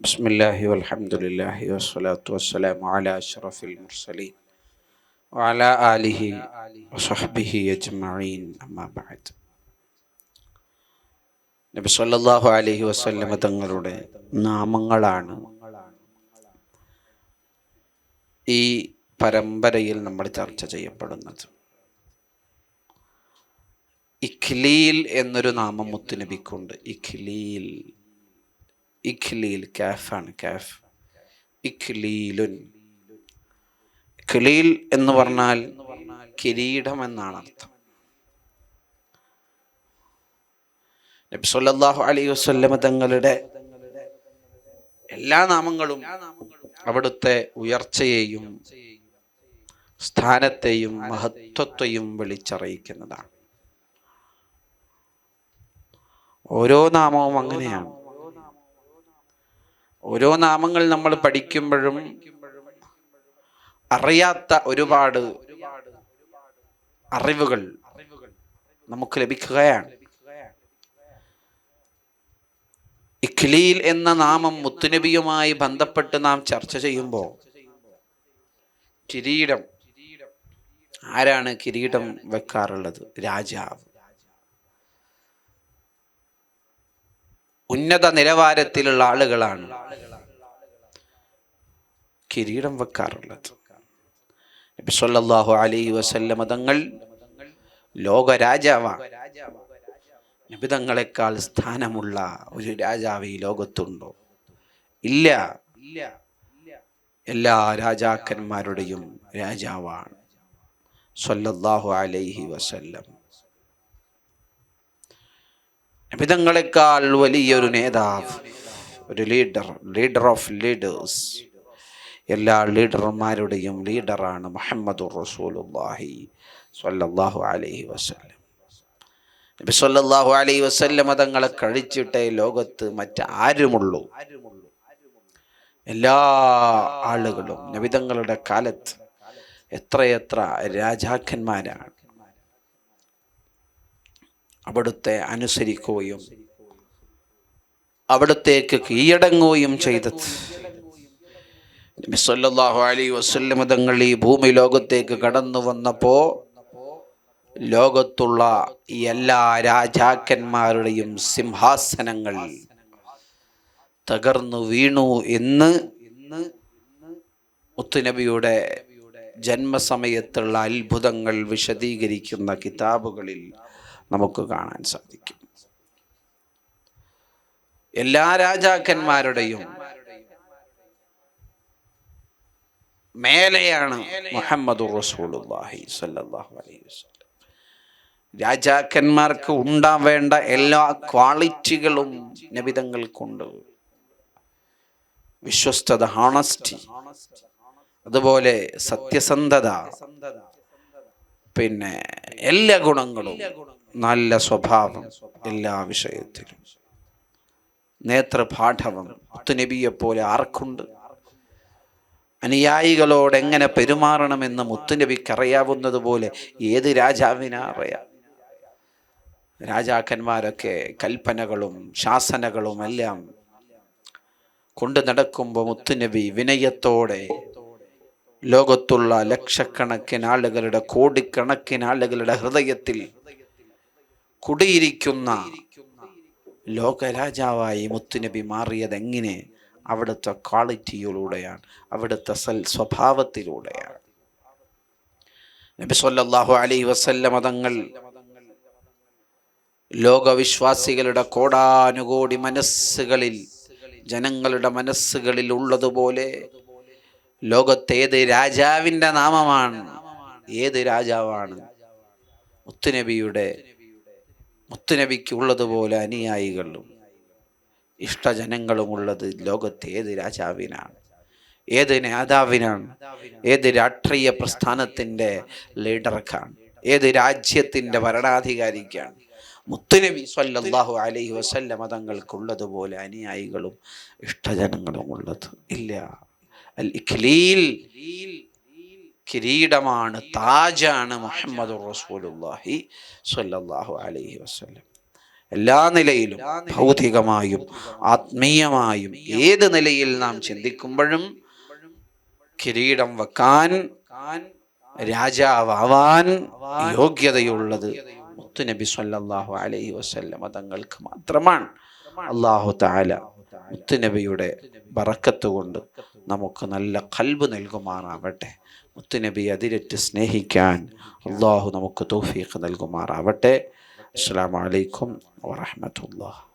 بسم الله والحمد لله والصلاة والسلام على أشرف المرسلين وعلى آله وصحبه أجمعين أما بعد നബി സല്ലല്ലാഹു അലൈഹി വസല്ലമ തങ്ങളുടെ നാമങ്ങളാണ് ഈ പരമ്പരയിൽ നമ്മൾ ചർച്ച ചെയ്യപ്പെടുന്നത് ഇഖ്ലീൽ എന്നൊരു നാമം മുത്തുനബിക്കുണ്ട് ഇഖ്ലീൽ ഇഖ്ലീൽ കാഫാണ് കാഫ്. ഇഖ്ലീലുൻ. ഖലീൽ എന്ന് പറഞ്ഞാൽ കിരീടം എന്നാണ് അർത്ഥം നബി സല്ലല്ലാഹു അലൈഹി വസല്ലമ തങ്ങളുടെ എല്ലാ നാമങ്ങളും അവിടുത്തെ ഉയർച്ചയെയും സ്ഥാനത്തെയും മഹത്വത്തെയും വിളിച്ചറിയിക്കുന്നതാണ്. ഓരോ നാമവും അങ്ങനെയാണ്. ഓരോ നാമങ്ങൾ നമ്മൾ പഠിക്കുമ്പോഴും അറിയാത്ത ഒരുപാട് അറിവുകൾ നമുക്ക് ലഭിക്കുകയാണ്. ഇഖ്ലീൽ എന്ന നാമം മുത്തുനബിയുമായി ബന്ധപ്പെട്ട് നാം ചർച്ച ചെയ്യുമ്പോൾ കിരീടം ആരാണ് കിരീടം വെക്കാറുള്ളത്? രാജാവ്. ഉന്നത നിലവാരത്തിലുള്ള ആളുകളാണ് കിരീടം വെക്കാറുള്ളത്. നബി സല്ലല്ലാഹു അലൈഹി മതങ്ങൾ തങ്ങൾ ലോകരാജാവാണ് നബിതങ്ങളെക്കാൾ സ്ഥാനമുള്ള ഒരു രാജാവ് ഈ ലോകത്തുണ്ടോ? ഇല്ല. എല്ലാ രാജാക്കന്മാരുടെയും രാജാവാണ്. സല്ലല്ലാഹു അലൈഹി വസല്ലം. നബിതങ്ങളെക്കാൾ വലിയൊരു നേതാവ് ഒരു ലീഡർ ലീഡർ ഓഫ് ലീഡേഴ്സ് എല്ലാ ലീഡർമാരുടെയും ലീഡറാണ് മുഹമ്മദ് റസൂലുല്ലാഹി സ്വല്ലല്ലാഹു അലൈഹി വസല്ലം. നബി സല്ലല്ലാഹു അലൈഹി വസല്ലം തങ്ങളെ കഴിച്ചിട്ടേ ലോകത്ത് മറ്റാരുമുള്ളൂ. എല്ലാ ആളുകളും നബിതങ്ങളുടെ കാലത്ത് എത്രയെത്ര രാജാക്കന്മാരാണ് അവിടുത്തെ അനുസരിക്കുകയും അവിടത്തേക്ക് കീഴടങ്ങുകയും ചെയ്തത്. നബി സല്ലല്ലാഹു അലൈഹി വസല്ലം തങ്ങൾ ഈ ഭൂമി ലോകത്തേക്ക് കടന്നു വന്നപ്പോൾ ലോകത്തുള്ള എല്ലാ രാജാക്കന്മാരുടെയും സിംഹാസനങ്ങൾ തകർന്നു വീണു എന്ന് മുത്തുനബിയുടെ ജന്മസമയത്തുള്ള അത്ഭുതങ്ങൾ വിശദീകരിക്കുന്ന കിതാബുകളിൽ നമുക്ക് കാണാൻ സാധിക്കും. എല്ലാ രാജാക്കന്മാരുടെയും മേലെയാണ് മുഹമ്മദ് അലൈഹി വസല്ലം. രാജാക്കന്മാർക്ക് ഉണ്ടാവേണ്ട എല്ലാ ക്വാളിറ്റികളും നബിതങ്ങൾക്കുണ്ട് വിശ്വസ്തത ഹോണസ്റ്റി അതുപോലെ സത്യസന്ധത പിന്നെ എല്ലാ ഗുണങ്ങളും നല്ല സ്വഭാവം എല്ലാ വിഷയത്തിലും. നേത്രപാഠവം മുത്തുനബിയെപ്പോലെ ആർക്കുണ്ട്? അനുയായികളോട് എങ്ങനെ പെരുമാറണമെന്ന് മുത്തുനബിക്ക് അറിയാവുന്നത് പോലെ ഏത് രാജാവിനാ അറിയാം രാജാക്കന്മാരൊക്കെ കൽപ്പനകളും ശാസനകളും എല്ലാം കൊണ്ടു നടക്കുമ്പോൾ മുത്തുനബി വിനയത്തോടെ ലോകത്തുള്ള ലക്ഷക്കണക്കിന് ആളുകളുടെ കോടിക്കണക്കിന് ആളുകളുടെ ഹൃദയത്തിൽ കുടിയിരിക്കുന്ന ലോകരാജാവായി മുത്തുനബി മാറിയത് എങ്ങനെ അവിടുത്തെ ക്വാളിറ്റിയിലൂടെയാണ് അവിടുത്തെ സൽ സ്വഭാവത്തിലൂടെയാണ്. നബി സല്ലല്ലാഹു അലൈഹി വസല്ലമ തങ്ങൾ ലോകവിശ്വാസികളുടെ കോടാനുകോടി മനസ്സുകളിൽ ജനങ്ങളുടെ മനസ്സുകളിൽ ഉള്ളതുപോലെ ലോകത്തേത് രാജാവിന്റെ നാമമാണ് ഏത് രാജാവാണ്? മുത്തുനബിയുടെ മുത്തുനബിക്ക് ഉള്ളതുപോലെ അനുയായികളും ഇഷ്ടജനങ്ങളും ഉള്ളത് ലോകത്തെ ഏത് രാജാവിനാണ്? ഏത് നേതാവിനാണ്? ഏത് രാഷ്ട്രീയ പ്രസ്ഥാനത്തിന്റെ ലീഡർക്കാണ്? ഏത് രാജ്യത്തിന്റെ ഭരണാധികാരിക്കാണ്? മുത്തുനബി സ്വല്ലല്ലാഹു അലൈഹി വസല്ല മതങ്ങൾക്കുള്ളതുപോലെ അനുയായികളും ഇഷ്ടജനങ്ങളും ഉള്ളത് ഇല്ല. അൽ ഇഖ്ലീൽ കിരീടമാണ് താജാണ് മുഹമ്മദ് റസൂലുള്ളാഹി സ്വല്ലല്ലാഹു അലൈഹി വസല്ലം. എല്ലാ നിലയിലും ഭൗതികമായും ആത്മീയമായും ഏത് നിലയിൽ നാം ചിന്തിക്കുമ്പോഴും കിരീടം വെക്കാൻ രാജാവാൻ യോഗ്യതയുള്ളത് മുത്തുനബി സല്ലല്ലാഹു അലൈഹി വസല്ലമ തങ്ങൾക്ക് മാത്രമാണ്. അള്ളാഹു താല മുത്തുനബിയുടെ ബറക്കത്ത് കൊണ്ട് നമുക്ക് നല്ല കൽബ് നൽകുമാറാവട്ടെ. മുത്തുനബി അതിരറ്റ് സ്നേഹിക്കാൻ അള്ളാഹു നമുക്ക് തൗഫീഖ് നൽകുമാറാവട്ടെ. അസ്സാം വലൈക്കും വറഹ്മത്തുള്ളാഹി.